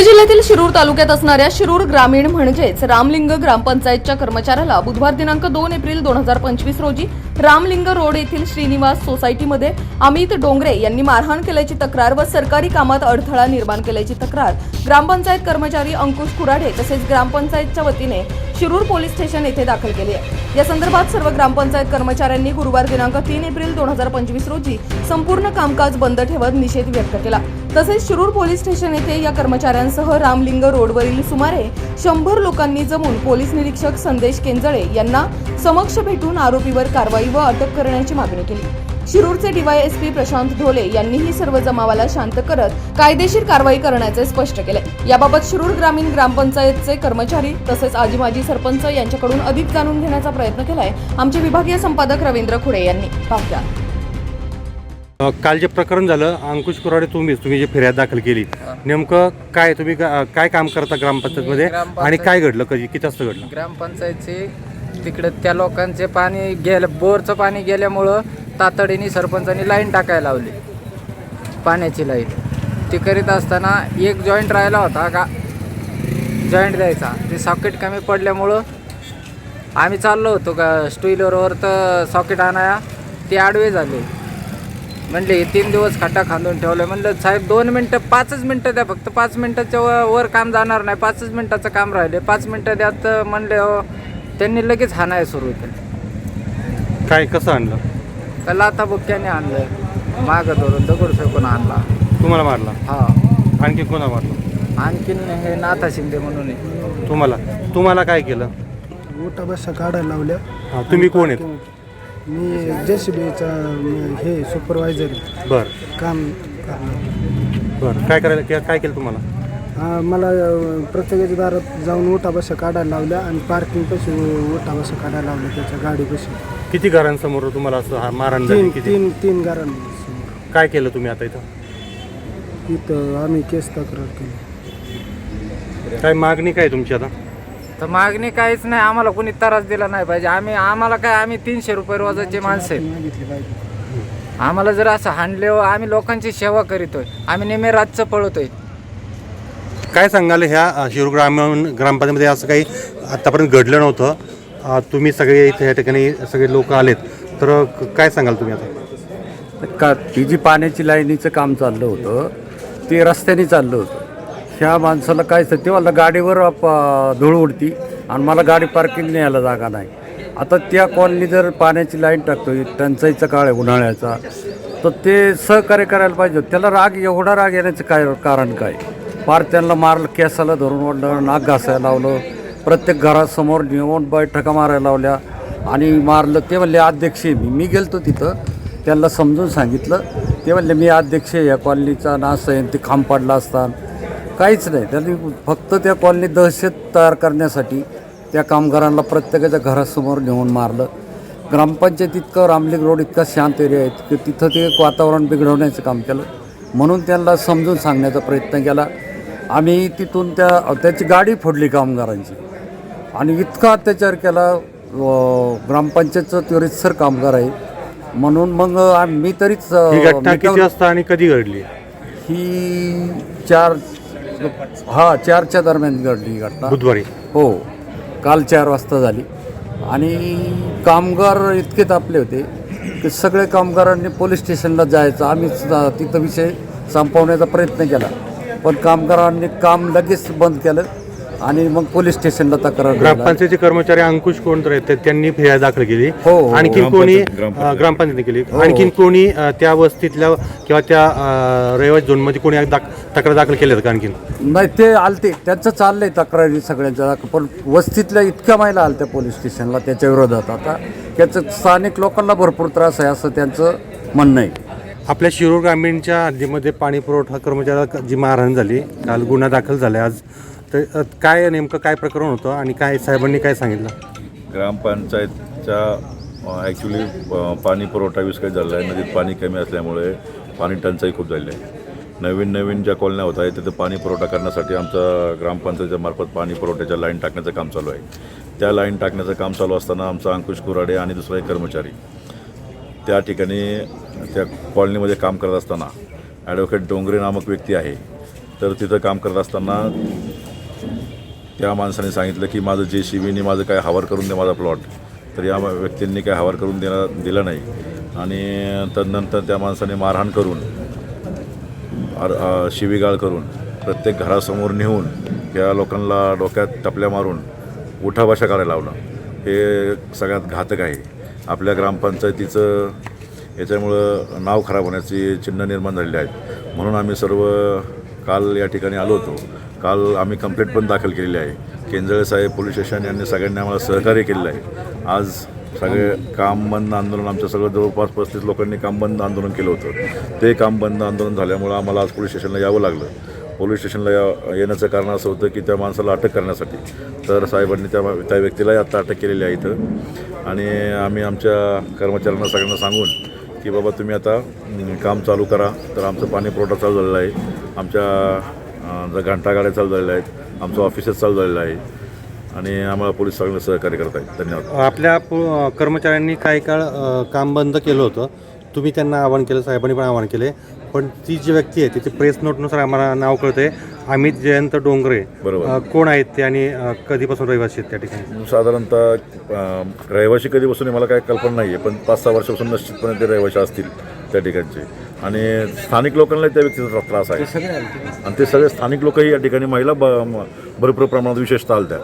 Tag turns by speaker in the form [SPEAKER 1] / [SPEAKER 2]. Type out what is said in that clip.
[SPEAKER 1] धुळे जिल्ह्यातील शिरूर तालुक्यात असणाऱ्या शिरूर ग्रामीण म्हणजेच रामलिंग ग्रामपंचायतच्या कर्मचाऱ्याला बुधवार दिनांक दोन एप्रिल दोन हजार पंचवीस रोजी रामलिंग रोड येथील श्रीनिवास सोसायटीमध्ये अमित डोंगरे यांनी मारहाण केल्याची तक्रार व सरकारी कामात अडथळा निर्माण केल्याची तक्रार ग्रामपंचायत कर्मचारी अंकुश कुराडे तसेच ग्रामपंचायतच्या वतीने शिरूर पोलीस स्टेशन येथे दाखल केली आहे. या संदर्भात सर्व ग्रामपंचायत कर्मचाऱ्यांनी गुरुवार दिनांक तीन एप्रिल दोन हजार पंचवीस रोजी संपूर्ण कामकाज बंद ठेवत निषेध व्यक्त केला. तसेच शिरूर पोलीस स्टेशन येथे या कर्मचाऱ्यांसह रामलिंग रोडवरील सुमारे शंभर लोकांनी जमून पोलीस निरीक्षक संदेश केंजळे यांना समक्ष भेटून आरोपीवर कारवाई व अटक करण्याची मागणी केली. शिरूरचे डीवायएसपी प्रशांत ढोले यांनीही सर्व जमावाला शांत करत कायदेशीर कारवाई करण्याचे स्पष्ट केले. याबाबत शिरूर ग्रामीण ग्रामपंचायतचे कर्मचारी तसेच आजी माजी सरपंच यांच्याकडून अधिक जाणून घेण्याचा प्रयत्न केलाय आमचे विभागीय संपादक रवींद्र खुडे यांनी. पाहुया
[SPEAKER 2] काल जे प्रकरण झालं अंकुश कुराडे तुम्हीच तुम्ही जे फिर्याद दाखल केली नेमकं काय तुम्ही का- काय काम करता ग्रामपंचायतमध्ये
[SPEAKER 3] ग्रामपंचायत-
[SPEAKER 2] आणि काय घडलं कधी किती वाजता घडलं?
[SPEAKER 3] ग्रामपंचायतचे तिकडे त्या लोकांचे पाणी गेलं बोरचं पाणी गेल्यामुळं तातडीने सरपंचांनी लाईन टाकायला लावली पाण्याची लाईन. ती करीत असताना एक जॉईंट राहिला होता का जॉईंट द्यायचा. ते सॉकेट कमी पडल्यामुळं आम्ही चाललो होतो का स्टुईलरवर तर सॉकेट आणाया ते आडवे झाले. म्हणले हे तीन दिवस खड्डा खांदून ठेवलं म्हणलं साहेब दोन मिनटं पाचच मिनटं द्या फक्त. पाच मिनटाच्या वर वर काम जाणार नाही. पाचच मिनटाचं काम राहिले. पाच मिनटं द्यात. म्हणले हो त्यांनी लगेच हाणाय सुरू केलं.
[SPEAKER 2] काय कसं आणलं?
[SPEAKER 3] का लाथा बुक्क्याने आणलं मागं धरून दगड फेकून आणला.
[SPEAKER 2] तुम्हाला मारला?
[SPEAKER 3] हा.
[SPEAKER 2] आणखी कोणा मारलं?
[SPEAKER 3] आणखीन हे नाथा शिंदे म्हणून आहे.
[SPEAKER 2] तुम्हाला? तुम्हाला काय केलं?
[SPEAKER 4] काढायला लावल्या.
[SPEAKER 2] हा, तुम्ही कोण आहेत?
[SPEAKER 4] मी जे सी बीचा हे सुपरवायझर
[SPEAKER 2] बर.
[SPEAKER 4] काम करणार
[SPEAKER 2] बर. काय करायला के- काय केलं तुम्हाला?
[SPEAKER 4] हा, मला अं, प्रत्येकाच्या दारात जाऊन उठा बसा काढायला लावल्या आणि पार्किंग पाशी उठा बसा काढायला लावल्या त्याच्या गाडीपाशी
[SPEAKER 2] किती घरांसमोर तुम्हाला असं हा मारहाण झाली
[SPEAKER 4] तीन
[SPEAKER 2] किती?
[SPEAKER 4] तीन तीन घरांसमोर.
[SPEAKER 2] काय केलं तुम्ही आता इथं?
[SPEAKER 4] इथं आम्ही केस तक्रार केली.
[SPEAKER 2] काय मागणी काय तुमची आता?
[SPEAKER 3] तर मागणी काहीच नाही आम्हाला कोणी त्रास दिला नाही पाहिजे. आम्ही आम्हाला काय आम्ही तीनशे रुपये रोजाचे माणसं आहेत आम्हाला जर असं हाणले हो आम्ही लोकांची सेवा करीतोय. आम्ही नेहमी रातचं पळतोय.
[SPEAKER 2] काय सांगाल ह्या शिरूर ग्रामीण ग्रामपंचायतीमध्ये असं काही आतापर्यंत घडलं नव्हतं? तुम्ही सगळे इथे या ठिकाणी सगळे लोक आलेत. तर काय सांगाल तुम्ही आता?
[SPEAKER 5] का ती जी पाण्याची लाईनीचं काम चाललं होतं ते रस्त्याने चाललं होतं. ह्या माणसाला काय असतं ते मला गाडीवर प- धूळ उडती आणि मला गाडी पार्किंग न्यायला जागा नाही. आता त्या कॉलनी जर पाण्याची लाईन टाकतो टंचाईचा काळ आहे उन्हाळ्याचा तर ते सहकार्य करायला पाहिजे त्याला राग एवढा राग येण्याचं काय कारण काय? फार त्यांना मारलं केसाला धरून ओढलं नाक घासायला लावलं प्रत्येक घरासमोर नेऊन बैठका मारायला लावल्या आणि मारलं. ते म्हणले अध्यक्ष आहे मी. मी गेलतो तिथं त्यांना समजून सांगितलं. ते म्हणले मी अध्यक्ष आहे या कॉलनीचा नास आहे ते खांब पडला असता. काहीच नाही. त्यांनी फक्त त्या कॉलनीत दहशत तयार करण्यासाठी त्या कामगारांना प्रत्येकाच्या घरासमोर नेऊन मारलं. ग्रामपंचायत इतकं रामलिंग रोड इतका शांत एरिया आहे की तिथं ते एक वातावरण बिघडवण्याचं काम केलं. म्हणून त्यांना समजून सांगण्याचा प्रयत्न केला. आम्ही तिथून त्या त्याची गाडी फोडली कामगारांची. आणि इतका अत्याचार केला ग्रामपंचायतचं त्वरितसर कामगार आहे. म्हणून मग आम- मी तरीच
[SPEAKER 2] आणि कधी घडली?
[SPEAKER 5] ही चार हा चारच्या दरम्यान घडली ही घटना.
[SPEAKER 2] बुधवारी.
[SPEAKER 5] हो काल चार वाजता झाली. आणि कामगार इतके तापले होते की सगळे कामगारांनी पोलीस स्टेशनला जायचं. आम्ही सुद्धा तिथं विषय संपवण्याचा प्रयत्न केला. पण कामगारांनी काम लगेच बंद केलं. आणि मग पोलीस स्टेशनला तक्रार द्यायला.
[SPEAKER 2] ग्रामपंचायतीचे कर्मचारी अंकुश कोण तर आहेत ते- त्यांनी फिर्याद दाखल केली.
[SPEAKER 5] हो, हो.
[SPEAKER 2] आणखीन कोणी अ, ग्रामपंचायतीने केली. आणखीन कोणी अ, त्या वस्तीतल्या किंवा त्या अ, रहिवासी झोनमध्ये कोणी दाख- तक्रार दाखल केल्यात का आणखीन?
[SPEAKER 5] नाही ते आलते. त्यांचं चाललंय तक्रारी सगळ्यांच्या पण वस्तीतल्या इतक्या महिला आलत्या पोलीस स्टेशनला त्याच्या विरोधात. आता त्याचं स्थानिक लोकांना भरपूर त्रास आहे असं त्यांचं म्हणणं आहे.
[SPEAKER 2] आपल्या शिरूर ग्रामीणच्या हद्दीमध्ये पाणी पुरवठा कर्मचाऱ्याला जी मारहाण झाली काल गुन्हा दाखल झाला. आज तर अ, काय नेमकं काय प्रकरण होतं आणि काय साहेबांनी काय सांगितलं?
[SPEAKER 6] ग्रामपंचायतच्या ॲक्च्युली पाणी पुरवठा विस्कळीत झालेला आहे. नदीत पाणी कमी असल्यामुळे पाणी टंचाई खूप झालेली आहे. नवीन नवीन ज्या कॉलन्या होत आहेत तिथं पाणी पुरवठा करण्यासाठी आमचं ग्रामपंचायतीच्या मार्फत पाणी पुरवठ्याच्या लाईन टाकण्याचं काम चालू आहे. त्या लाईन टाकण्याचं काम चालू असताना आमचा अंकुश कुराडे आणि दुसरा एक कर्मचारी त्या ठिकाणी त्या कॉलनीमध्ये काम करत असताना ॲडव्होकेट डोंगरे नामक व्यक्ती आहे. तर तिथं काम करत असताना त्या माणसाने सांगितलं की माझं जे शिवीने माझं काय हवार करून दे माझा प्लॉट तर या व्यक्तींनी काय हवार करून देणं दिलं नाही. आणि तदनंतर त्या माणसाने मारहाण करून शिवीगाळ करून प्रत्येक घरासमोर नेऊन या लोकांना डोक्यात टपल्या मारून उठाभाषा करायला लावणं हे सगळ्यात घातक आहे. आपल्या ग्रामपंचायतीचं याच्यामुळं नाव खराब होण्याची चिन्ह निर्माण झालेली आहेत. म्हणून आम्ही सर्व काल या ठिकाणी आलो होतो. काल आम्ही कंप्लेंट पण दाखल केलेली आहे. केंजळे साहेब पोलीस स्टेशन यांनी सगळ्यांनी आम्हाला सहकार्य केलेलं आहे. आज सगळे काम बंद आंदोलन आमच्या सगळं जवळपास पस्तीस लोकांनी काम बंद आंदोलन केलं होतं. ते काम बंद आंदोलन झाल्यामुळं आम्हाला आज पोलीस स्टेशनला यावं लागलं. पोलीस स्टेशनला या येण्याचं कारण असं होतं की त्या माणसाला अटक करण्यासाठी. तर साहेबांनी त्या त्या व्यक्तीलाही आत्ता अटक केलेली आहे इथं. आणि आम्ही आमच्या कर्मचाऱ्यांना सगळ्यांना सांगून की बाबा तुम्ही आता काम चालू करा. तर आमचं पाणी पुरवठा चालू झालेला आहे. आमच्या ज्या घंटागाड्या चालू झालेल्या आहेत आमचं ऑफिसेस चालू झालेलं आहे. आणि आम्हाला पोलीस सगळ्यांना सहकार्य करत आहेत. धन्यवाद.
[SPEAKER 2] आपल्या पु- कर्मचाऱ्यांनी काही काळ अ, काम बंद केलं होतं. तुम्ही त्यांना आवाहन केलं साहेबांनी पण आवाहन केले. पण ती जी व्यक्ती आहे तिची प्रेस नोटनुसार आम्हाला नाव कळते अमित जयंत डोंगरे
[SPEAKER 6] बरोबर.
[SPEAKER 2] अ, कोण आहेत ते आणि अ, कधीपासून रहिवासी आहेत त्या ठिकाणी?
[SPEAKER 6] साधारणतः अं, रहिवाशी कधीपासून आहे मला काही कल्पना नाही आहे पण पाच सहा वर्षापासून निश्चितपणे ते रहिवाशी असतील. त्या ठिकाणचे. आणि स्थानिक लोकांना त्या व्यक्तीचा त्रा- त्रास आहे. आणि ते सगळे स्थानिक लोकही या ठिकाणी महिला ब भरपूर प्रमाणात विशेषतः आल्या त्या